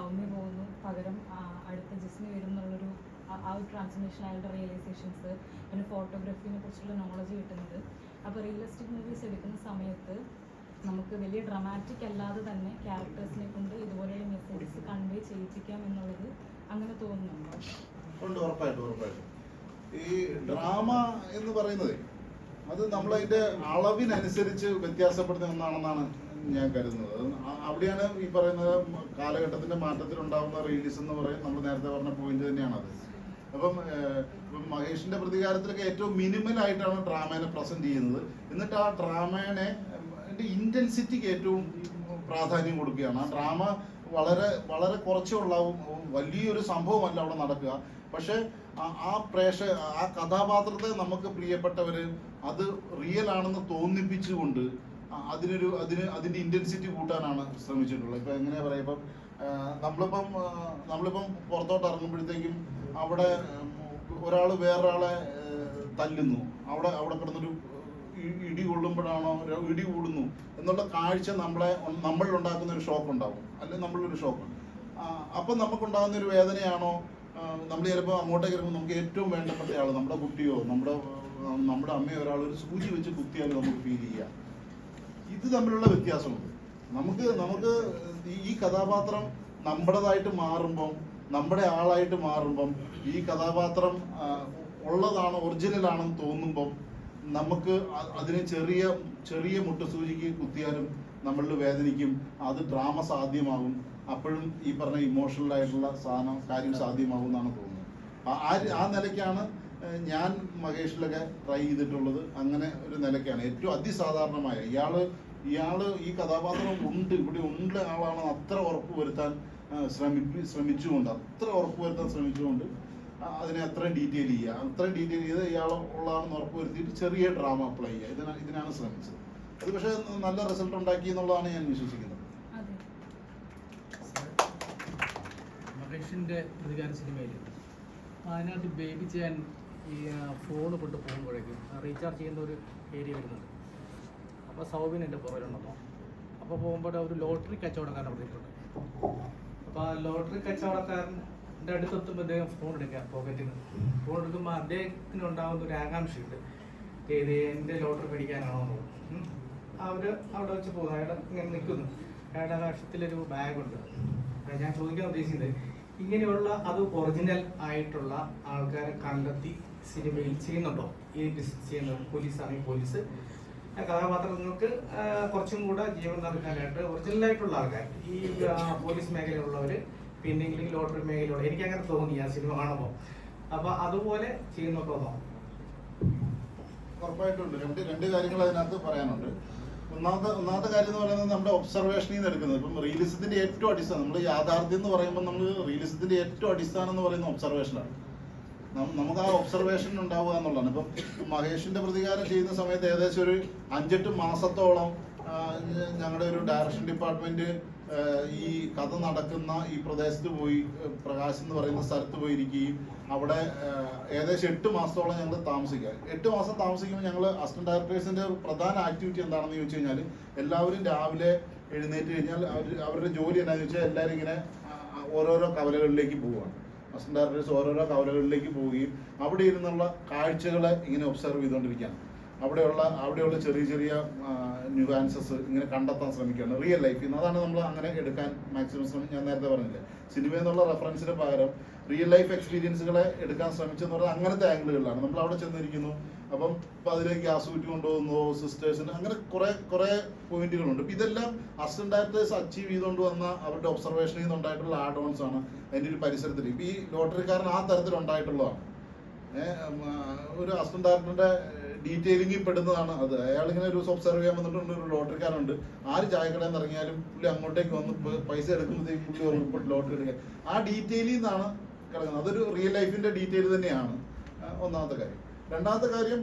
സൗമ്യ പോകുന്നു. പകരം അടുത്ത ജിസ്മി വരും എന്നുള്ളൊരു ആ- ഒരു ട്രാൻസ്ഫർമേഷൻ അയാളുടെ റിയലൈസേഷൻസ് പിന്നെ ഫോട്ടോഗ്രാഫിനെ കുറിച്ചുള്ള നോളജ് കിട്ടുന്നത്. അപ്പോൾ റിയലിസ്റ്റിക് മൂവീസ് എടുക്കുന്ന സമയത്ത് നമുക്ക് വലിയ ഡ്രമാറ്റിക് അല്ലാതെ തന്നെ ക്യാരക്ടേഴ്സിനെ കൊണ്ട് ഇതുപോലെയുള്ള മെസ്സേജസ് കൺവേ ചെയ്യിപ്പിക്കാം എന്നുള്ളത് അങ്ങനെ തോന്നുന്നുണ്ടോ? ഈ ഡ്രാമ എന്ന് പറയുന്നത് അത് നമ്മളതിന്റെ അളവിനനുസരിച്ച് വ്യത്യാസപ്പെടുന്ന ഒന്നാണെന്നാണ് ഞാൻ കരുതുന്നത്. അവിടെയാണ് ഈ പറയുന്ന കാലഘട്ടത്തിന്റെ മാറ്റത്തിൽ ഉണ്ടാകുന്ന റിലീസ് എന്ന് പറയും നമ്മൾ നേരത്തെ പറഞ്ഞ പോയിന്റ് തന്നെയാണ് അത് അപ്പം ഇപ്പം മഹേഷിന്റെ പ്രതികാരത്തിലൊക്കെ ഏറ്റവും മിനിമൽ ആയിട്ടാണ് ഡ്രാമേനെ പ്രസന്റ് ചെയ്യുന്നത്. എന്നിട്ട് ആ ഡ്രാമേനെ ഇന്റൻസിറ്റിക്ക് ഏറ്റവും പ്രാധാന്യം കൊടുക്കുകയാണ്. ആ ഡ്രാമ വളരെ വളരെ കുറച്ചേ ഉള്ളാവും. വലിയൊരു സംഭവമല്ല അവിടെ നടക്കുക. പക്ഷെ ആ- പ്രേക്ഷ ആ കഥാപാത്രത്തെ നമുക്ക് പ്രിയപ്പെട്ടവര് അത് റിയൽ ആണെന്ന് തോന്നിപ്പിച്ചുകൊണ്ട് അതിനൊരു അതിന് അതിന്റെ ഇന്റൻസിറ്റി കൂട്ടാനാണ് ശ്രമിച്ചിട്ടുള്ളത്. ഇപ്പൊ എങ്ങനെയാ പറയാ ഇപ്പം നമ്മളിപ്പം നമ്മളിപ്പം പുറത്തോട്ട് ഇറങ്ങുമ്പോഴത്തേക്കും അവിടെ ഒരാൾ വേറൊരാളെ തല്ലുന്നു. അവിടെ അവിടെ കിടന്നൊരു ഇടി കൊള്ളുമ്പോഴാണോ ഇടി കൂടുന്നു എന്നുള്ള കാഴ്ച നമ്മളെ നമ്മളിൽ ഉണ്ടാക്കുന്ന ഒരു ഷോക്ക് ഉണ്ടാവും. അല്ലെങ്കിൽ നമ്മളിലൊരു ഷോക്ക് അപ്പം നമുക്കുണ്ടാകുന്ന ഒരു വേദനയാണോ നമ്മൾ ചിലപ്പോൾ അങ്ങോട്ടേക്ക് ഇറങ്ങുമ്പോൾ നമുക്ക് ഏറ്റവും വേണ്ടപ്പെട്ട നമ്മുടെ കുട്ടിയോ നമ്മുടെ നമ്മുടെ അമ്മയോ ഒരാൾ ഒരു സൂചി വെച്ച് കുത്തിയാൽ നമുക്ക് ഫീൽ ചെയ്യാം. ഇത് തമ്മിലുള്ള വ്യത്യാസമുണ്ട്. നമുക്ക് നമുക്ക് ഈ- കഥാപാത്രം നമ്മുടേതായിട്ട് മാറുമ്പം നമ്മുടെ ആളായിട്ട് മാറുമ്പം ഈ കഥാപാത്രം ഉള്ളതാണ് ഒറിജിനൽ ആണെന്ന് തോന്നുമ്പം നമുക്ക് അതിന് ചെറിയ ചെറിയ മുട്ടസൂചിക്ക് കുത്തിയാലും നമ്മളിൽ വേദനിക്കും. അത് ഡ്രാമ സാധ്യമാകും. അപ്പോഴും ഈ പറഞ്ഞ ഇമോഷണൽ ആയിട്ടുള്ള സാധനം കാര്യം സാധ്യമാകും എന്നാണ് തോന്നുന്നത്. ആ നിലയ്ക്കാണ് ഞാൻ മഹേഷിലൊക്കെ ട്രൈ ചെയ്തിട്ടുള്ളത്. അങ്ങനെ ഒരു നിലയ്ക്കാണ്. ഏറ്റവും അതിസാധാരണമായ ഇയാൾ ഇയാൾ ഈ കഥാപാത്രം ഉണ്ട്. ഇവിടെ ഉണ്ട് ആളാണ് അത്ര ഉറപ്പ് വരുത്താൻ ശ്രമിപ്പി ശ്രമിച്ചുകൊണ്ട് അത്ര ഉറപ്പ് വരുത്താൻ ശ്രമിച്ചുകൊണ്ട് അതിനെ അത്രയും ഡീറ്റെയിൽ ചെയ്യുക. അത്രയും ഡീറ്റെയിൽ ചെയ്ത് ഇയാൾ ഉള്ളതാണെന്ന് ഉറപ്പ് വരുത്തിയിട്ട് ചെറിയ ഡ്രാമ അപ്ലൈ ചെയ്യുക. ഇതിനാണ് ഇതിനാണ് ശ്രമിച്ചത്. അത് പക്ഷേ നല്ല റിസൾട്ട് ഉണ്ടാക്കി എന്നുള്ളതാണ് ഞാൻ വിശ്വസിക്കുന്നത്. അതെ. മഹേഷിന്റെ പ്രതികാര സിനിമയിൽ അതിനകത്ത് ബേബി ചെയ്യാൻ ഈ ഫോൺ കൊണ്ട് പോകുമ്പോഴേക്കും റീചാർജ് ചെയ്യുന്ന ഒരു ഏരിയ വരുന്നുണ്ട്. അപ്പോൾ സൗബിൻ എന്റെ അപ്പോൾ പോകുമ്പോൾ ഒരു ലോട്ടറി കച്ചവടക്കാരൻ അവിടെ ഇരിപ്പുണ്ട്. അപ്പോൾ ആ ലോട്ടറി കച്ചവടക്കാരന്റെ അടുത്തെത്തുമ്പോൾ അദ്ദേഹം ഫോൺ എടുക്കുക പോക്കറ്റിൽ നിന്ന് ഫോൺ എടുക്കുമ്പോൾ അദ്ദേഹത്തിന് ഉണ്ടാകുന്ന ഒരു ആകാംക്ഷയുണ്ട്. ഏത് എന്റെ ലോട്ടറി മേടിക്കാനാണോ എന്ന് അവർ അവിടെ വെച്ച് പോകുന്നു. അയാൾ ഇങ്ങനെ നിൽക്കുന്നു. അയാളുടെ കക്ഷത്തിലൊരു ബാഗുണ്ട്. ഞാൻ ചോദിക്കാൻ ഉദ്ദേശിക്കുന്നത് ഇങ്ങനെയുള്ള അത് ഒറിജിനൽ ആയിട്ടുള്ള ആൾക്കാരെ കണ്ടെത്തി സിനിമയിൽ ചെയ്യുന്നുണ്ടോ? ഈ ബിസിനസ് ചെയ്യുന്നത് പോലീസാണെങ്കിൽ പോലീസ് കഥാപാത്രങ്ങൾക്ക് കുറച്ചും കൂടെ ജീവൻ നൽകാനായിട്ട് ഒറിജിനൽ ആയിട്ടുള്ള ആൾക്കാർ. ഈ പോലീസ് മേഖലയിലുള്ളവർ പിന്നെ ഇല്ലെങ്കിൽ ലോട്ടറി മേഖലയിലുള്ള എനിക്ക് അങ്ങനെ തോന്നി ആ സിനിമ കാണുമ്പോൾ അപ്പൊ അതുപോലെ ചെയ്യുന്നൊക്കെ തോന്നും ഉറപ്പായിട്ടുണ്ട് രണ്ട് രണ്ട് കാര്യങ്ങൾ അതിനകത്ത് പറയാനുണ്ട്. ഒന്നാമത്തെ ഒന്നാമത്തെ കാര്യം എന്ന് പറയുന്നത് നമ്മുടെ ഒബ്സർവേഷനിൽ നിന്ന് എടുക്കുന്നത്. ഇപ്പം റീലിസത്തിന്റെ ഏറ്റവും അടിസ്ഥാനം നമ്മൾ യാഥാർത്ഥ്യം എന്ന് പറയുമ്പോൾ നമ്മൾ റീലിസത്തിന്റെ ഏറ്റവും അടിസ്ഥാനം എന്ന് പറയുന്ന ഒബ്സർവേഷനാണ് നമുക്ക് ആ ഒബ്സർവേഷൻ ഉണ്ടാവുക എന്നുള്ളതാണ്. ഇപ്പം മഹേഷിന്റെ പ്രതികാരം ചെയ്യുന്ന സമയത്ത് ഏകദേശം ഒരു അഞ്ചെട്ട് മാസത്തോളം ഞങ്ങളുടെ ഒരു ഡയറക്ഷൻ ഡിപ്പാർട്ട്മെന്റ് ഈ കഥ നടക്കുന്ന ഈ പ്രദേശത്ത് പോയി പ്രകാശ് എന്ന് പറയുന്ന സ്ഥലത്ത് പോയി ഇരിക്കുകയും അവിടെ ഏകദേശം എട്ട് മാസത്തോളം ഞങ്ങൾ താമസിക്കുക. എട്ട് മാസം താമസിക്കുമ്പോൾ ഞങ്ങൾ അസിസ്റ്റന്റ് ഡയറക്ടേഴ്സിന്റെ പ്രധാന ആക്ടിവിറ്റി എന്താണെന്ന് ചോദിച്ചു കഴിഞ്ഞാൽ എല്ലാവരും രാവിലെ എഴുന്നേറ്റ് കഴിഞ്ഞാൽ അവർ അവരുടെ ജോലി എന്താണെന്ന് വെച്ചാൽ എല്ലാവരും ഇങ്ങനെ ഓരോരോ കവലകളിലേക്ക് പോവുകയാണ് ഡയറക്ടേഴ്സ് ഓരോരോ കവലകളിലേക്ക് പോവുകയും അവിടെ ഇരുന്നുള്ള കാഴ്ചകളെ ഇങ്ങനെ ഒബ്സർവ് ചെയ്തുകൊണ്ടിരിക്കുകയാണ്. അവിടെയുള്ള അവിടെയുള്ള ചെറിയ ചെറിയ ന്യൂവാൻസസ് ഇങ്ങനെ കണ്ടെത്താൻ ശ്രമിക്കുകയാണ്. റിയൽ ലൈഫിൽ നിന്ന് അതാണ് നമ്മൾ അങ്ങനെ എടുക്കാൻ മാക്സിമം ശ്രമിക്കും ഞാൻ നേരത്തെ പറഞ്ഞില്ലേ സിനിമ എന്നുള്ള റെഫറൻസിന് പകരം റിയൽ ലൈഫ് എക്സ്പീരിയൻസുകളെ എടുക്കാൻ ശ്രമിച്ചെന്ന് പറഞ്ഞാൽ അങ്ങനത്തെ ആംഗിളുകളിലാണ് നമ്മൾ അവിടെ ചെന്നിരിക്കുന്നു. അപ്പം ഇപ്പം അതിലേക്ക് ഗ്യാസ് കൊണ്ടുപോകുന്നു സിസ്റ്റേഴ്സിന് അങ്ങനെ കുറേ കുറേ പോയിന്റുകളുണ്ട് ഇപ്പം ഇതെല്ലാം അസിസ്റ്റന്റ് ഡയറക്ടേഴ്സ് അച്ചീവ് ചെയ്തുകൊണ്ട് വന്ന അവരുടെ ഒബ്സർവേഷനിൽ നിന്നുണ്ടായിട്ടുള്ള ആഡ് ഓൺസ് ആണ് അതിന്റെ ഒരു പരിസരത്തിൽ. ഇപ്പം ഈ ലോട്ടറിക്കാരൻ ആ ആ, ഒരു അസിസ്റ്റന്റ് ഡയറക്ടറിന്റെ ഡീറ്റെയിലിംഗിൽ പെടുന്നതാണ് അത്. അയാൾ ഇങ്ങനെ ഒരു ദിവസം ഒബ്സർവ് ചെയ്യാൻ വന്നിട്ടുണ്ട് ഒരു ലോട്ടറിക്കാരുണ്ട് ആര് ചായക്കടയിൽ ഇറങ്ങിയാലും പുള്ളി അങ്ങോട്ടേക്ക് വന്ന് പൈസ എടുക്കുമ്പോഴത്തേക്ക് പുള്ളി ഉറപ്പിട്ട് ലോട്ടറി എടുക്കുക. ആ ഡീറ്റെയിലിൽ നിന്നാണ് കിടക്കുന്നത്. അതൊരു റിയൽ ലൈഫിന്റെ ഡീറ്റെയിൽ തന്നെയാണ്. ഒന്നാമത്തെ കാര്യം. രണ്ടാമത്തെ കാര്യം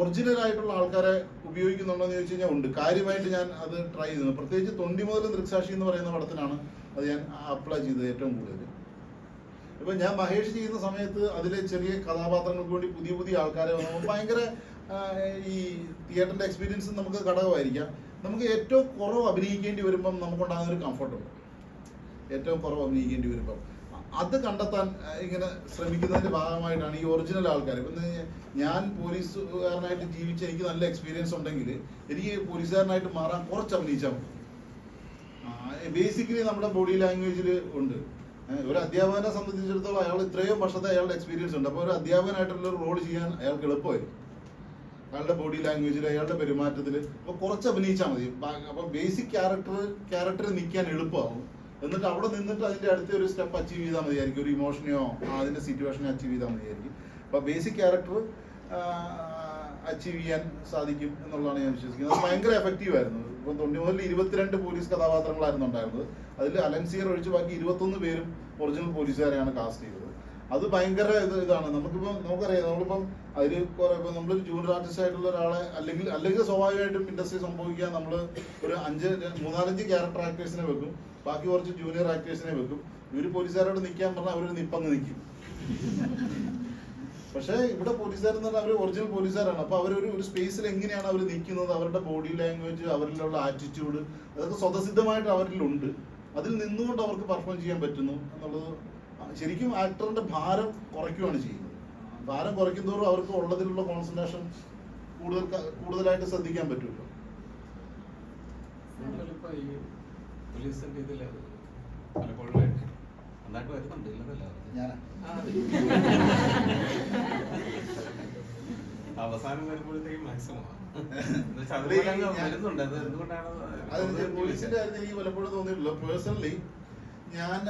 ഒറിജിനൽ ആയിട്ടുള്ള ആൾക്കാരെ ഉപയോഗിക്കുന്നുണ്ടോ എന്ന് ചോദിച്ചു ഉണ്ട്. കാര്യമായിട്ട് ഞാൻ അത് ട്രൈ ചെയ്തു പ്രത്യേകിച്ച് തൊണ്ടി മുതൽ ദൃക്സാക്ഷി എന്ന് പറയുന്ന പടത്തിനാണ് അത് ഞാൻ അപ്ലൈ ചെയ്തത് ഏറ്റവും കൂടുതൽ. ഇപ്പൊ ഞാൻ മഹേഷ് ചെയ്യുന്ന സമയത്ത് അതിലെ ചെറിയ കഥാപാത്രങ്ങൾക്ക് വേണ്ടി പുതിയ പുതിയ ആൾക്കാരെ വന്നപ്പോൾ ഭയങ്കര ഈ തിയേറ്ററിന്റെ എക്സ്പീരിയൻസ് നമുക്ക് ഘടകമായിരിക്കാം. നമുക്ക് ഏറ്റവും കുറവ് അഭിനയിക്കേണ്ടി വരുമ്പം നമുക്കുണ്ടാകുന്ന ഒരു കംഫർട്ടുണ്ട് ഏറ്റവും കുറവ് അഭിനയിക്കേണ്ടി വരുമ്പം. അത് കണ്ടെത്താൻ ഇങ്ങനെ ശ്രമിക്കുന്നതിന്റെ ഭാഗമായിട്ടാണ് ഈ ഒറിജിനൽ ആൾക്കാർ. ഇപ്പം ഞാൻ പോലീസുകാരനായിട്ട് ജീവിച്ച എനിക്ക് നല്ല എക്സ്പീരിയൻസ് ഉണ്ടെങ്കിൽ എനിക്ക് പോലീസുകാരനായിട്ട് മാറാൻ കുറച്ച് അഭിനയിച്ചാൽ മതി. ബേസിക്കലി നമ്മുടെ ബോഡി ലാംഗ്വേജിൽ ഉണ്ട്. ഒരു അധ്യാപകനെ സംബന്ധിച്ചിടത്തോളം അയാൾ ഇത്രയും വർഷത്തെ അയാളുടെ എക്സ്പീരിയൻസ് ഉണ്ട്. അപ്പോൾ ഒരു അധ്യാപകനായിട്ടുള്ള റോൾ ചെയ്യാൻ അയാൾക്ക് എളുപ്പമായിരിക്കും. അയാളുടെ ബോഡി ലാംഗ്വേജിൽ അയാളുടെ പെരുമാറ്റത്തിൽ അപ്പോൾ കുറച്ച് അഭിനയിച്ചാൽ മതി. അപ്പോൾ ബേസിക് ക്യാരക്ടർ ക്യാരക്ടർ നിൽക്കാൻ എളുപ്പമാവും. എന്നിട്ട് അവിടെ നിന്നിട്ട് അതിന്റെ അടുത്ത ഒരു സ്റ്റെപ്പ് അച്ചീവ് ചെയ്താൽ മതിയായിരിക്കും. ഒരു ഇമോഷനെയോ അതിന്റെ സിറ്റുവേഷനെ അച്ചീവ് ചെയ്താൽ മതിയായിരിക്കും. അപ്പോൾ ബേസിക് ക്യാരക്ടർ അച്ചീവ് ചെയ്യാൻ സാധിക്കും എന്നുള്ളതാണ് ഞാൻ വിശ്വസിക്കുന്നത്. ഭയങ്കര എഫക്റ്റീവ് ആയിരുന്നു. ഇപ്പം തൊണ്ണി മുതൽ ഇരുപത്തിരണ്ട് പോലീസ് കഥാപാത്രങ്ങളായിരുന്നു ഉണ്ടായിരുന്നത്. അതിൽ അലൻസിയർ ഒഴിച്ച് ബാക്കി ഇരുപത്തൊന്ന് പേരും ഒറിജിനൽ പോലീസുകാരെയാണ് കാസ്റ്റ് ചെയ്തത്. അത് ഭയങ്കര ഇത് ഇതാണ്. നമുക്കിപ്പം നമുക്കറിയാം നമ്മളിപ്പം അതിൽ കുറെ ഇപ്പം നമ്മളൊരു ജൂനിയർ ആർട്ടിസ്റ്റ് ആയിട്ടുള്ള ഒരാളെ അല്ലെങ്കിൽ അല്ലെങ്കിൽ സ്വാഭാവികമായിട്ടും ഇൻഡസ്ട്രി സംഭവിക്കാൻ നമ്മൾ ഒരു അഞ്ച് മൂന്നാലഞ്ച് ക്യാരക്ടർ ആക്ടേഴ്സിനെ വെക്കും. ബാക്കി കുറച്ച് ജൂനിയർ ആക്ടേഴ്സിനെ വെക്കും. ഇവർ പോലീസുകാരോട് നിൽക്കാൻ പറഞ്ഞാൽ അവർ നിപ്പങ്ങ് നിൽക്കും പക്ഷേ ഇവിടെ പോലീസുകാരെന്ന് പറഞ്ഞാൽ അവർ ഒറിജിനൽ പോലീസുകാരാണ്. അപ്പോൾ അവർ ഒരു സ്പേസിൽ എങ്ങനെയാണ് അവർ നിൽക്കുന്നത് അവരുടെ ബോഡി ലാംഗ്വേജ് അവരിലുള്ള ആറ്റിറ്റ്യൂഡ് അതൊക്കെ സ്വതസിദ്ധമായിട്ട് അവരിലുണ്ട്. അതിൽ നിന്നുകൊണ്ട് അവർക്ക് പെർഫോം ചെയ്യാൻ പറ്റുന്നു എന്നുള്ളത് ശരിക്കും ആക്ടറിന്റെ ഭാരം കുറയ്ക്കുകയാണ് ചെയ്യുന്നത്. ഭാരം കുറയ്ക്കും തോറും അവർക്ക് ഉള്ളതിലുള്ള കോൺസെൻട്രേഷൻ കൂടുതൽ കൂടുതലായിട്ട് ശ്രദ്ധിക്കാൻ പറ്റുമല്ലോ. അവസാനം വരുമ്പോഴത്തേക്കും മാക്സിമം പോലീസിന്റെ കാര്യത്തിൽ എനിക്ക് പലപ്പോഴും തോന്നിയിട്ടുള്ളൂ പേഴ്സണലി ഞാൻ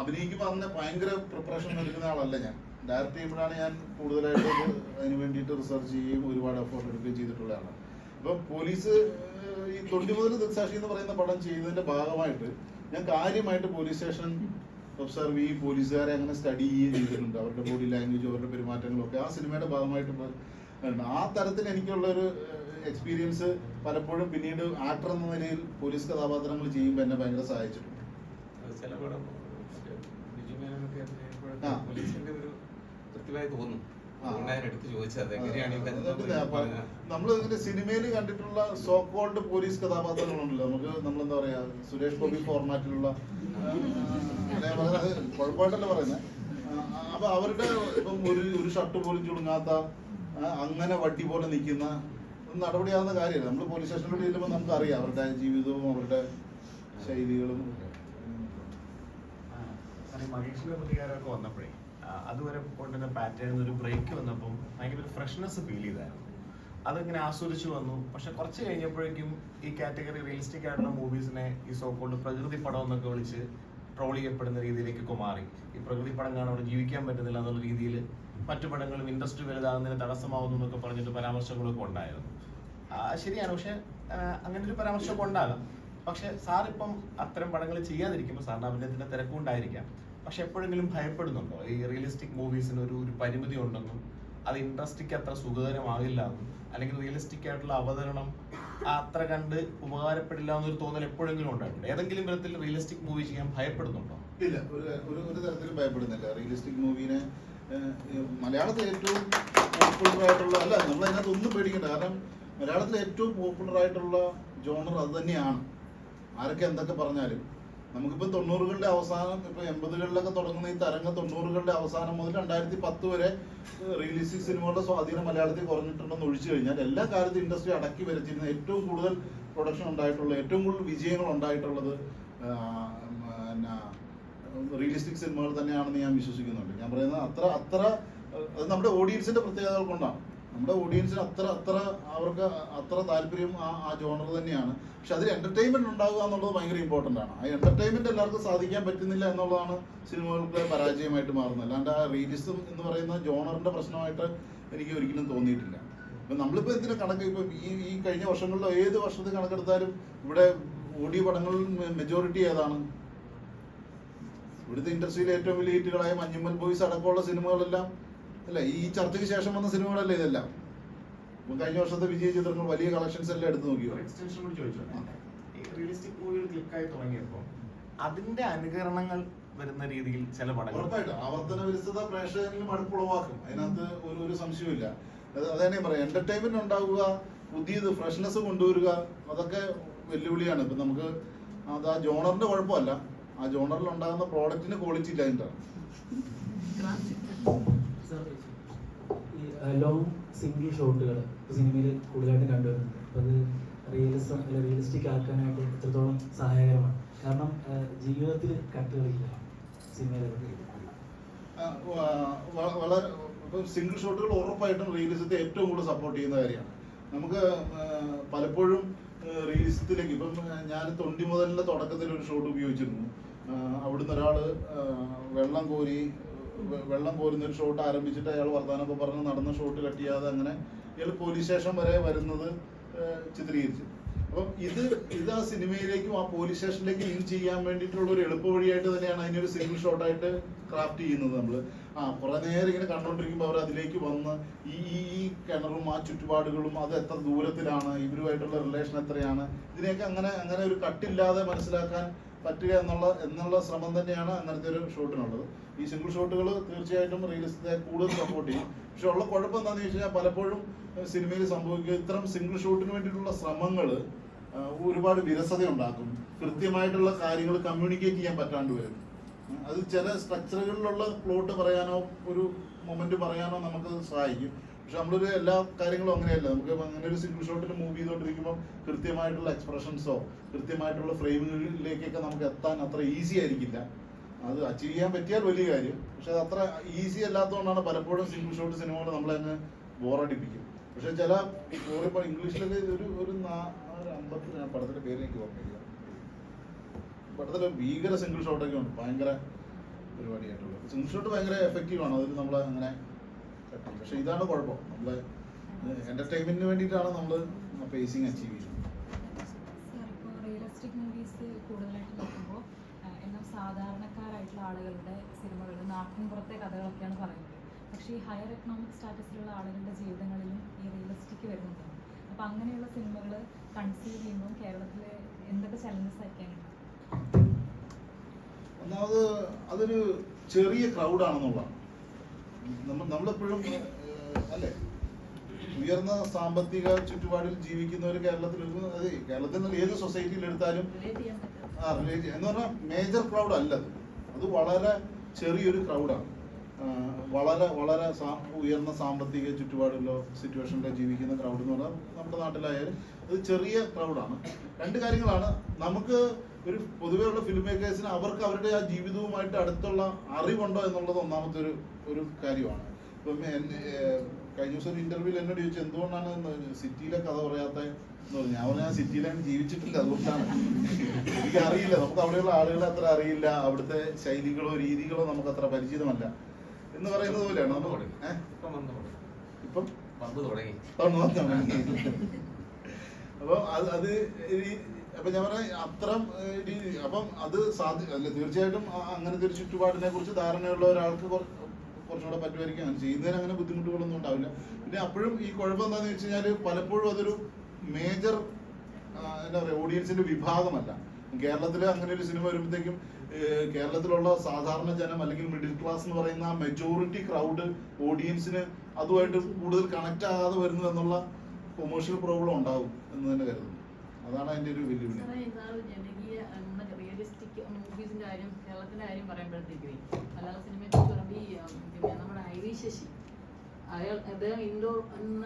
അഭിനയിക്കുമ്പോൾ അന്ന് ഭയങ്കര പ്രിപ്പറേഷൻ എടുക്കുന്ന ആളല്ല ഞാൻ. ഡയറക്റ്റ് ചെയ്യുമ്പോഴാണ് ഞാൻ കൂടുതലായിട്ട് അതിന് വേണ്ടിയിട്ട് റിസർച്ച് ചെയ്യുകയും ഒരുപാട് എഫേർട്ട് എടുക്കുകയും ചെയ്തിട്ടുള്ള ആളാണ്. അപ്പൊ പോലീസ് ഈ തൊണ്ടി മുതൽ ദൃക്സാക്ഷി എന്ന് പറയുന്ന പടം ചെയ്തതിന്റെ ഭാഗമായിട്ട് ഞാൻ കാര്യമായിട്ട് പോലീസ് സ്റ്റേഷൻ ഒബ്സർവ് ചെയ്യും. പോലീസുകാരെ അങ്ങനെ സ്റ്റഡി ചെയ്യുകയും ചെയ്തിട്ടുണ്ട്. അവരുടെ ബോഡി ലാംഗ്വേജ് അവരുടെ പെരുമാറ്റങ്ങളൊക്കെ ആ സിനിമയുടെ ഭാഗമായിട്ട് ആ തരത്തിൽ എനിക്കുള്ള ഒരു എക്സ്പീരിയൻസ് പലപ്പോഴും പിന്നീട് ആക്ടർ എന്ന നിലയിൽ പോലീസ് കഥാപാത്രങ്ങൾ ചെയ്യുമ്പോൾ എന്നെ ഭയങ്കര സഹായിച്ചിട്ടുണ്ട് ചില പടം മറ്റേ ബിജു മേനോനൊക്കെ പോലീസിന്റെ ഒരു കൃത്യമായി തോന്നും? നമ്മൾ ഇതിന്റെ സിനിമയിൽ കണ്ടിട്ടുള്ള സോ കോൾഡ് പോലീസ് കഥാപാത്രങ്ങളുണ്ടല്ലോ. നമുക്ക് നമ്മൾ എന്താ പറയാ സുരേഷ് ഗോപി ഫോർമാറ്റിലുള്ള കുഴപ്പമായിട്ടല്ല പറയുന്നത് അപ്പൊ അവരുടെ ഇപ്പം ഒരു ഒരു ഷർട്ട് പോലും ചുളുങ്ങാത്ത അങ്ങനെ വട്ടി പോലെ നിൽക്കുന്ന നടപടിയാവുന്ന കാര്യമല്ല. നമ്മൾ പോലീസ് സ്റ്റേഷനിലൂടെ ചെല്ലുമ്പോൾ നമുക്ക് അറിയാം അവരുടെ ജീവിതവും അവരുടെ ശൈലികളും. ഈ മഹേഷിന്റെ പ്രതികാരമൊക്കെ വന്നപ്പോഴേ അതുവരെ കൊണ്ടുവന്ന പാറ്റേൺ ഒരു ബ്രേക്ക് വന്നപ്പോൾ ഭയങ്കര ഒരു ഫ്രഷ്നെസ് ഫീൽ ചെയ്തായിരുന്നു. അതിങ്ങനെ ആസ്വദിച്ചു വന്നു. പക്ഷെ കുറച്ച് കഴിഞ്ഞപ്പോഴേക്കും ഈ കാറ്റഗറി റിയലിസ്റ്റിക് ആയിട്ടുള്ള മൂവീസിനെ ഈ സോക്കോൾഡ് പ്രകൃതി പടം എന്നൊക്കെ വിളിച്ച് ട്രോൾ ചെയ്യപ്പെടുന്ന രീതിയിലേക്കൊക്കെ മാറി. ഈ പ്രകൃതി പടം കാണാൻ ജീവിക്കാൻ പറ്റുന്നില്ല എന്നുള്ള രീതിയിൽ മറ്റു പടങ്ങളും ഇൻഡസ്ട്രി വലുതാകുന്നതിന് തടസ്സമാവുന്നു എന്നൊക്കെ പറഞ്ഞിട്ട് പരാമർശങ്ങളൊക്കെ ഉണ്ടായിരുന്നു. ശരിയാണ്. പക്ഷെ അങ്ങനെ ഒരു പരാമർശമൊക്കെ ഉണ്ടാകാം. പക്ഷെ സാറിപ്പം അത്തരം പടങ്ങൾ ചെയ്യാതിരിക്കുമ്പോൾ സാറിന് അഭിനയത്തിന്റെ തിരക്കുണ്ടായിരിക്കാം പക്ഷെ എപ്പോഴെങ്കിലും ഭയപ്പെടുന്നുണ്ടോ? ഈ റിയലിസ്റ്റിക് മൂവീസിന് ഒരു ഒരു പരിമിതി ഉണ്ടെന്നും അത് ഇൻഡസ്ട്രിക്ക് അത്ര സുഖകരമാകില്ല എന്നും? അല്ലെങ്കിൽ റിയലിസ്റ്റിക് ആയിട്ടുള്ള അവതരണം അത്ര കണ്ട് ഉപകാരപ്പെടില്ല എന്നൊരു തോന്നൽ എപ്പോഴെങ്കിലും ഉണ്ടായിട്ടുണ്ട്? ഏതെങ്കിലും വിധത്തിൽ റിയലിസ്റ്റിക് മൂവി ചെയ്യാൻ ഭയപ്പെടുന്നുണ്ടോ? ഇല്ല ഒരു ഒരു ഒരു തരത്തിലും ഭയപ്പെടുന്നില്ല. റിയലിസ്റ്റിക് മൂവിനെ മലയാളത്തിൽ ഏറ്റവും പോപ്പുലർ ആയിട്ടുള്ള അല്ല നമ്മൾ അതിനകത്ത് ഒന്നും പേടിക്കണ്ട. കാരണം മലയാളത്തിൽ ഏറ്റവും പോപ്പുലർ ആയിട്ടുള്ള ജോണർ അത് തന്നെയാണ്. ആരൊക്കെ എന്തൊക്കെ പറഞ്ഞാലും. നമുക്കിപ്പോൾ തൊണ്ണൂറുകളുടെ അവസാനം ഇപ്പോൾ എൺപതുകളിലൊക്കെ തുടങ്ങുന്ന ഈ തരംഗ തൊണ്ണൂറുകളുടെ അവസാനം മുതൽ രണ്ടായിരത്തി പത്ത് വരെ റിയലിസ്റ്റിക് സിനിമകളുടെ സ്വാധീനം മലയാളത്തിൽ കുറഞ്ഞിട്ടുണ്ടെന്ന് ഒഴിച്ചു കഴിഞ്ഞാൽ എല്ലാ കാലത്തും ഇൻഡസ്ട്രി അടക്കി വരച്ചിരുന്ന ഏറ്റവും കൂടുതൽ പ്രൊഡക്ഷൻ ഉണ്ടായിട്ടുള്ള ഏറ്റവും കൂടുതൽ വിജയങ്ങൾ ഉണ്ടായിട്ടുള്ളത് റിയലിസ്റ്റിക് സിനിമകൾ തന്നെയാണെന്ന് ഞാൻ വിശ്വസിക്കുന്നുണ്ട്. ഞാൻ പറയുന്നത് അത്ര അത്ര അത് നമ്മുടെ ഓഡിയൻസിന്റെ പ്രത്യേകതകൾ കൊണ്ടാണ്. നമ്മുടെ ഓഡിയൻസിന് അത്ര അത്ര അവർക്ക് അത്ര താല്പര്യം ആ ആ ജോണർ തന്നെയാണ്. പക്ഷെ അതിൽ എന്റർടൈൻമെന്റ് ഉണ്ടാവുക എന്നുള്ളത് ഭയങ്കര ഇമ്പോർട്ടന്റ് ആണ്. ആ എന്റർടൈൻമെന്റ് എല്ലാവർക്കും സാധിക്കാൻ പറ്റുന്നില്ല എന്നുള്ളതാണ് സിനിമകൾക്ക് പരാജയമായിട്ട് മാറുന്നത്. അല്ലാണ്ട് ആ റീലിസം എന്ന് പറയുന്ന ജോണറിന്റെ പ്രശ്നമായിട്ട് എനിക്ക് ഒരിക്കലും തോന്നിയിട്ടില്ല. ഇപ്പം നമ്മളിപ്പോ ഇതിന് കണക്ക്? ഇപ്പൊ ഈ ഈ കഴിഞ്ഞ വർഷങ്ങളിലോ ഏത് വർഷത്തിൽ കണക്കെടുത്താലും ഇവിടെ ഓഡിയോ പടങ്ങളിൽ മെജോറിറ്റി ഏതാണ്? ഇവിടുത്തെ ഇൻഡസ്ട്രിയിലെ ഏറ്റവും വലിയ ഹിറ്റുകളായ മഞ്ഞുമ്മൽ ബോയ്സ് അടക്കമുള്ള സിനിമകളെല്ലാം അല്ല ഈ ചർച്ചയ്ക്ക് ശേഷം വന്ന സിനിമകളല്ലേ ഇതെല്ലാം? കഴിഞ്ഞ വർഷത്തെ വിജയ ചിത്രങ്ങൾ വലിയ കളക്ഷൻസ് എല്ലാം എടുത്തു നോക്കിയോ? എക്സ്റ്റൻഷൻ കൂടി ചോദിച്ചു ഈ റിയലിസ്റ്റിക് മൂവികൾ ക്ലിക്കായി തുടങ്ങിയപ്പോൾ അതിന്റെ അനുകരണങ്ങൾ വരുന്ന രീതിയിൽ ചില പടങ്ങൾ ഉറപ്പായിട്ടും. ആവർത്തന വിരസത പ്രേക്ഷകരിൽ മടുപ്പുളവാക്കും അതിനകത്ത് ഒരു ഒരു സംശയമില്ല അത് അതന്നെ പറയാം. എന്റർടൈൻമെന്റ് ഉണ്ടാവുക പുതിയത് ഫ്രഷ്നെസ് കൊണ്ടുവരിക അതൊക്കെ വെല്ലുവിളിയാണ്. ഇപ്പൊ നമുക്ക് അത് ആ ജോണറിന്റെ കുഴപ്പമല്ല. ആ ജോണറിൽ ഉണ്ടാകുന്ന പ്രോഡക്റ്റിന് ക്വാളിറ്റി ഇല്ല ഈ ലോങ് സിംഗിൾ ഷോട്ടുകൾ സിനിമയിൽ കൂടുതലായിട്ട് കണ്ടുവരുന്നുണ്ട്. അപ്പോൾ അത് റിയലിസം അല്ല റിയലിസ്റ്റിക് ആക്കാനായിട്ട് എത്രത്തോളം സഹായകരമാണ്. കാരണം ജീവിതത്തിൽ കട്ടുകളില്ല സിനിമയിലൊക്കെ വളരെ ഇപ്പം സിംഗിൾ ഷോട്ടുകൾ ഉറപ്പായിട്ടും റീലിസത്തെ ഏറ്റവും കൂടുതൽ സപ്പോർട്ട് ചെയ്യുന്ന കാര്യമാണ്. നമുക്ക് പലപ്പോഴും റീലിസത്തിലേക്ക് ഇപ്പം ഞാൻ തൊണ്ടി മുതലിന്റെ തുടക്കത്തിൽ ഒരു ഷോട്ട് ഉപയോഗിച്ചിരുന്നു. അവിടുന്ന് ഒരാൾ വെള്ളം കോരി വെള്ളം കോരുന്ന ഒരു ഷോട്ട് ആരംഭിച്ചിട്ട് അയാൾ വർത്തമാനമൊക്കെ പറഞ്ഞ് നടന്ന ഷോട്ട് കട്ടിയാതെ അങ്ങനെ ഇയാൾ പോലീസ് സ്റ്റേഷൻ വരെ വരുന്നത് ചിത്രീകരിച്ചു. അപ്പം ഇത് ഇത് ആ സിനിമയിലേക്കും ആ പോലീസ് സ്റ്റേഷനിലേക്ക് ഇൻ ചെയ്യാൻ വേണ്ടിയിട്ടുള്ള ഒരു എളുപ്പ വഴിയായിട്ട് തന്നെയാണ് അതിനൊരു സിംഗിൾ ഷോട്ടായിട്ട് ക്രാഫ്റ്റ് ചെയ്യുന്നത് നമ്മൾ ആ കുറെ നേരം ഇങ്ങനെ കണ്ടോണ്ടിരിക്കുമ്പോൾ അവർ അതിലേക്ക് വന്ന് ഈ ഈ ഈ കിണറും ആ ചുറ്റുപാടുകളും അത് എത്ര ദൂരത്തിലാണ് ഇവരുമായിട്ടുള്ള റിലേഷൻ എത്രയാണ് ഇതിനെയൊക്കെ അങ്ങനെ അങ്ങനെ ഒരു കട്ടില്ലാതെ മനസ്സിലാക്കാൻ പറ്റുക എന്നുള്ള എന്നുള്ള ശ്രമം തന്നെയാണ് അങ്ങനത്തെ ഒരു ഷോട്ടിനുള്ളത്. ഈ സിംഗിൾ ഷോട്ടുകൾ തീർച്ചയായിട്ടും റിയലിസത്തെ കൂടുതൽ സപ്പോർട്ട് ചെയ്യും. പക്ഷെ ഉള്ള കുഴപ്പം എന്താണെന്ന് വെച്ച് കഴിഞ്ഞാൽ പലപ്പോഴും സിനിമയിൽ സംഭവിക്കുക ഇത്തരം സിംഗിൾ ഷോട്ടിന് വേണ്ടിയിട്ടുള്ള ശ്രമങ്ങൾ ഒരുപാട് വിരസത ഉണ്ടാക്കും കൃത്യമായിട്ടുള്ള കാര്യങ്ങൾ കമ്മ്യൂണിക്കേറ്റ് ചെയ്യാൻ പറ്റാണ്ട് വരും. അത് ചില സ്ട്രക്ചറുകളിലുള്ള പ്ലോട്ട് പറയാനോ ഒരു മൊമെന്റ് പറയാനോ നമുക്ക് സഹായിക്കും. പക്ഷെ നമ്മളൊരു എല്ലാ കാര്യങ്ങളും അങ്ങനെയല്ല. നമുക്ക് അങ്ങനെ ഒരു സിംഗിൾ ഷോട്ടിൽ മൂവ് ചെയ്തുകൊണ്ടിരിക്കുമ്പോൾ കൃത്യമായിട്ടുള്ള എക്സ്പ്രഷൻസോ കൃത്യമായിട്ടുള്ള ഫ്രെയിമുകളിലേക്കൊക്കെ നമുക്ക് എത്താൻ അത്ര ഈസി ആയിരിക്കില്ല. അത് അച്ചീവ് ചെയ്യാൻ പറ്റിയാൽ വലിയ കാര്യം. പക്ഷെ അത് അത്ര ഈസി അല്ലാത്തതുകൊണ്ടാണ് പലപ്പോഴും സിംഗിൾ ഷോട്ട് സിനിമകൾ നമ്മളെ അങ്ങ് ബോറടിപ്പിക്കും പക്ഷെ ചില ഇപ്പോൾ ഇംഗ്ലീഷിലൊക്കെ ഒരു ഒരു അമ്പത്തി പടത്തിന്റെ പേര് എനിക്ക് ഓർമ്മയില്ല. പടത്തിൽ ഭീകര സിംഗിൾ ഷോട്ടൊക്കെ ഉണ്ട്. ഭയങ്കര പരിപാടിയായിട്ടുള്ളത്. സിംഗിൾ ഷോട്ട് ഭയങ്കര എഫക്റ്റീവ് ആണ്. അതിൽ നമ്മൾ അങ്ങനെ cut പക്ഷെ ഇതാണ് കുഴപ്പം. നമ്മൾ എന്റർടൈൻമെന്റിന് വേണ്ടിയിട്ടാണ് നമ്മൾ പേസിങ് അച്ചീവ് ചെയ്യുന്നത്. റിയലിസ്റ്റിക് മൂവീസ് കൂടുതലായിട്ട് നോക്കുമ്പോൾ സാധാരണക്കാരായിട്ടുള്ള ആളുകളുടെ സിനിമകൾ കഥകളൊക്കെയാണ് പറയുന്നത്. പക്ഷേ ഈ ഹയർ എക്കണോമിക് സ്റ്റാറ്റസിലുള്ള ആളുകളുടെ ജീവിതങ്ങളിലും ഈ റിയലിസ്റ്റിക് അങ്ങനെയുള്ള സിനിമകൾ കൺസീവ് ചെയ്യുമ്പോൾ കേരളത്തിൽ എന്തൊക്കെ ചലഞ്ചസ് ഒന്നാമത് അതൊരു ചെറിയ ക്രൗഡാണെന്നുള്ളതാണ് നമ്മളെപ്പോഴും അല്ലേ? ഉയർന്ന സാമ്പത്തിക ചുറ്റുപാടിൽ ജീവിക്കുന്നവർ കേരളത്തിൽ അതെ കേരളത്തിൽ നിന്ന് ഏത് സൊസൈറ്റിയിൽ എടുത്താലും ആ റിലേറ്റ് എന്ന് പറഞ്ഞാൽ മേജർ ക്രൗഡ് അല്ല അത്. അത് വളരെ ചെറിയൊരു ക്രൗഡാണ് വളരെ വളരെ ഉയർന്ന സാമ്പത്തിക ചുറ്റുപാടുള്ള സിറ്റുവേഷനിൽ ജീവിക്കുന്ന ക്രൗഡ് എന്ന് പറഞ്ഞാൽ നമ്മുടെ നാട്ടിലായാലും അത് ചെറിയ ക്രൗഡാണ് രണ്ട് കാര്യങ്ങളാണ്. നമുക്ക് ഒരു പൊതുവെ ഉള്ള ഫിലിം മേക്കേഴ്സിന് അവർക്ക് അവരുടെ ആ ജീവിതവുമായിട്ട് അടുത്തുള്ള അറിവുണ്ടോ എന്നുള്ളത് ഒന്നാമത്തെ ഒരു ഒരു കാര്യമാണ്. ഇപ്പം എന്നെ, കഴിഞ്ഞ ദിവസം ഒരു ഇന്റർവ്യൂവിൽ എന്നോട് ചോദിച്ചു എന്തുകൊണ്ടാണ് സിറ്റിയിലെ കഥ പറയാത്ത എന്ന് പറഞ്ഞു. ഞാൻ സിറ്റിയിലാണ് ജീവിച്ചിട്ടില്ല അതുകൊണ്ടാണ്. എനിക്ക് അറിയില്ല. നമുക്ക് അവിടെയുള്ള ആളുകളെ അത്ര അറിയില്ല. അവിടുത്തെ ശൈലികളോ രീതികളോ നമുക്ക് അത്ര പരിചിതമല്ല. എന്ന് പറയുന്നത് പോലെയാണ്. നമ്മൾ ഇപ്പം തുടങ്ങി. അപ്പം അത് അത് ഈ അപ്പൊ ഞാൻ പറഞ്ഞ അത്തരം രീതി അപ്പം അത് സാധ്യ അല്ല തീർച്ചയായിട്ടും അങ്ങനത്തെ ഒരു ചുറ്റുപാടിനെ കുറിച്ച് ധാരണയുള്ള ഒരാൾക്ക് കുറ- കുറച്ചുകൂടെ പറ്റുമായിരിക്കും. ചെയ്യുന്നതിന് അങ്ങനെ ബുദ്ധിമുട്ടുകളൊന്നും ഉണ്ടാവില്ല. പിന്നെ അപ്പോഴും ഈ കുഴപ്പം എന്താണെന്ന് വെച്ച് കഴിഞ്ഞാൽ പലപ്പോഴും അതൊരു മേജർ എന്താ പറയുക ഓഡിയൻസിന്റെ വിഭാഗമല്ല. കേരളത്തിൽ അങ്ങനെ ഒരു സിനിമ വരുമ്പോഴത്തേക്കും കേരളത്തിലുള്ള സാധാരണ ജനം അല്ലെങ്കിൽ മിഡിൽ ക്ലാസ് എന്ന് പറയുന്ന മെജോറിറ്റി ക്രൗഡ് ഓഡിയൻസിന് അതുമായിട്ട് കൂടുതൽ കണക്ട് ആകാതെ വരുന്നു എന്നുള്ള കൊമേഴ്ഷ്യൽ പ്രോബ്ലം ഉണ്ടാകും എന്ന് തന്നെ കരുതുന്നു. അതാണ് അതിന്റെ ഒരു വെല്ലുവിളി. ജനകീയ റിയലിസ്റ്റിക് മൂവീസിന്റെ കാര്യം കേരളത്തിന്റെ കാര്യം പറയുമ്പോഴത്തേക്ക് മലയാള സിനിമയെ കുറിച്ച് പറയുമ്പോൾ ഈ ഉം, പിന്നെ നമ്മുടെ ഐ ശശി അയാൾ അദ്ദേഹം ഇൻഡോർ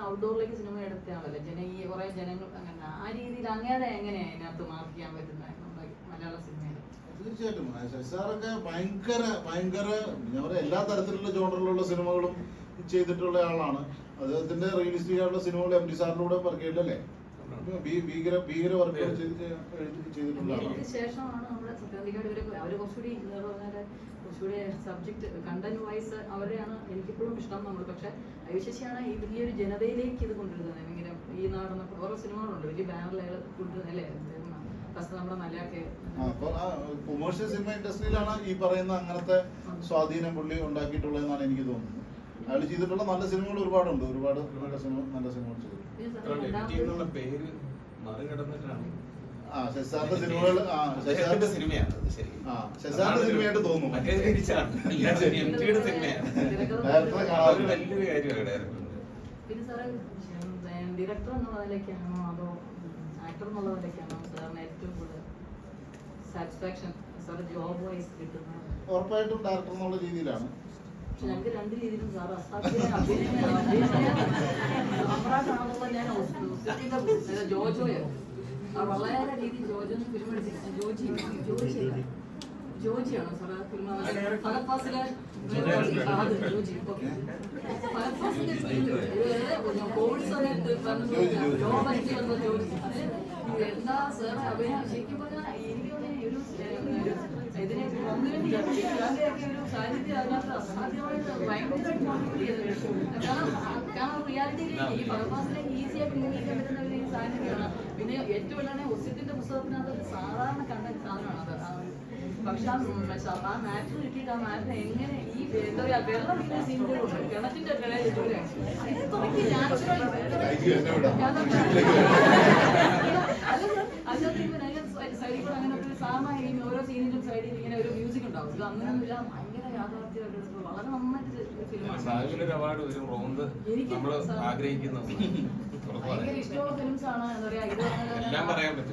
ഔട്ട്ഡോറിലേക്ക് സിനിമ എടുത്തയാണല്ലോ ജനകീയ കുറെ ജനങ്ങൾ അങ്ങനെ ആ രീതിയിൽ അങ്ങനെ എങ്ങനെയാ അതിനകത്ത് മാർക്ക് ചെയ്യാൻ പറ്റുന്നത് നമ്മുടെ മലയാള സിനിമയിൽ? തീർച്ചയായിട്ടും. ഭയങ്കര ഭയങ്കര ഞാൻ പറയാം എല്ലാ തരത്തിലുള്ള ജോണറിലുള്ള സിനിമകളും ചെയ്തിട്ടുള്ള ആളാണ്. അദ്ദേഹത്തിന്റെ റിയലിസ്റ്റിക് ആയിട്ടുള്ള സിനിമകൾ എം ഡി സാറിലൂടെ വർക്ക് ചെയ്തിട്ടല്ലേ ഭീ- ഭീകര വർക്കുകൾ ശേഷമാണ് നമ്മുടെ സത്യാധികാരി ഇവരെ അവർ കുറച്ചുകൂടി എന്താ പറഞ്ഞാൽ കുറച്ചുകൂടി സബ്ജക്ട് കണ്ടന്റ് വൈസ് അവരെയാണ് എനിക്കിപ്പോഴും ഇഷ്ടം നമ്മൾ പക്ഷെ ഈ വലിയൊരു ജനതയിലേക്ക് ഇത് കൊണ്ടുവരുന്നത്. ഇങ്ങനെ ഈ നാടെന്നൊക്കെ ഓരോ സിനിമകളുണ്ട്. വലിയ കൊമേഴ്ഷ്യൽ സിനിമ ഇൻഡസ്ട്രിയിലാണ് ഈ പറയുന്ന അങ്ങനത്തെ സ്വാധീനം പുള്ളി ഉണ്ടാക്കിയിട്ടുള്ളതെന്നാണ് എനിക്ക് തോന്നുന്നത്. അയാൾ ചെയ്തിട്ടുള്ള നല്ല സിനിമകൾ ഒരുപാടുണ്ട്. ഒരുപാട് നല്ല സിനിമ നല്ല സിനിമകൾ ചെയ്തു എന്നുള്ള പേര് മറികടന്നിട്ടാണ്. സിനിമകൾ സിനിമയാണ് സിനിമയായിട്ട് തോന്നുന്നു. വലിയൊരു കാര്യമാണ് പിന്നെ സാറേ ഡയറക്ടർ എന്നുള്ള നിലയ്ക്കാണോ അതോ ആക്ടർ എന്നുള്ള നിലയ്ക്കാണോ സാറിന് ഏറ്റവും കൂടുതൽ സാറ്റിസ്ഫാക്ഷൻ സാറ് ജോബ് വൈസ് കിട്ടുന്ന ഉറപ്പായിട്ടും ഡയറക്ടർ എന്നുള്ള രീതിയിലാണ്. പക്ഷെ ഞങ്ങൾക്ക് രണ്ട് രീതിയിലും സാർ അസാധ്യ അഭിനയ സമ്രാട്ടാണെന്നുള്ള ഞാൻ ജോജോയോ വളരെ രീതി ജോജോ ഫിലിം എടുത്തിരിക്കുന്നത്. ജോജി ജോജി ജോജിയാണോ സാർ ഫിലിം ഫലപ്പാസിലെ ജോജി. ഫലപ്പാസിന്റെ കോവിഡ് സമയത്ത്. ജോബ് ജോജി. എന്താ സാർ അഭിനയം പിന്നെ ഏറ്റവും വലിയ ഒസ്യത്തിന്റെ പുസ്തകത്തിനകത്ത് സാധാരണ കണ്ട സാധനമാണ് അത് പക്ഷെ ആ ആ കിട്ടിയിട്ട് ആ മാറ്റർ എങ്ങനെ ഈ എന്താ പറയാ വെള്ളം ഇങ്ങനെ സിമ്പിളുണ്ട് കിണറ്റിന്റെ തുടങ്ങി നാച്ചുറൽ വിടാം. സൈഡിൽ കൂടെ അങ്ങനെ ഒരു സാധാരണ ഈ ഓരോ സീനിലും സൈഡിൽ ഇങ്ങനെ ഒരു മ്യൂസിക് ഉണ്ടാവും ഇത് അങ്ങനെയൊന്നുമില്ല ഭയങ്കര യാഥാർത്ഥ്യമായിട്ട് വളരെ നന്നായിട്ട് ഫിലിമാണ് സാഹിബിനൊരു അവാർഡ് വരും റോന്ത് എനിക്ക് നമ്മൾ ആഗ്രഹിക്കുന്നത് ഭയങ്കര ഇഷ്ടമുള്ള ഫിലിംസ് ആണ്. എന്താ പറയാ ഇത് എല്ലാം പറയാൻ പറ്റും.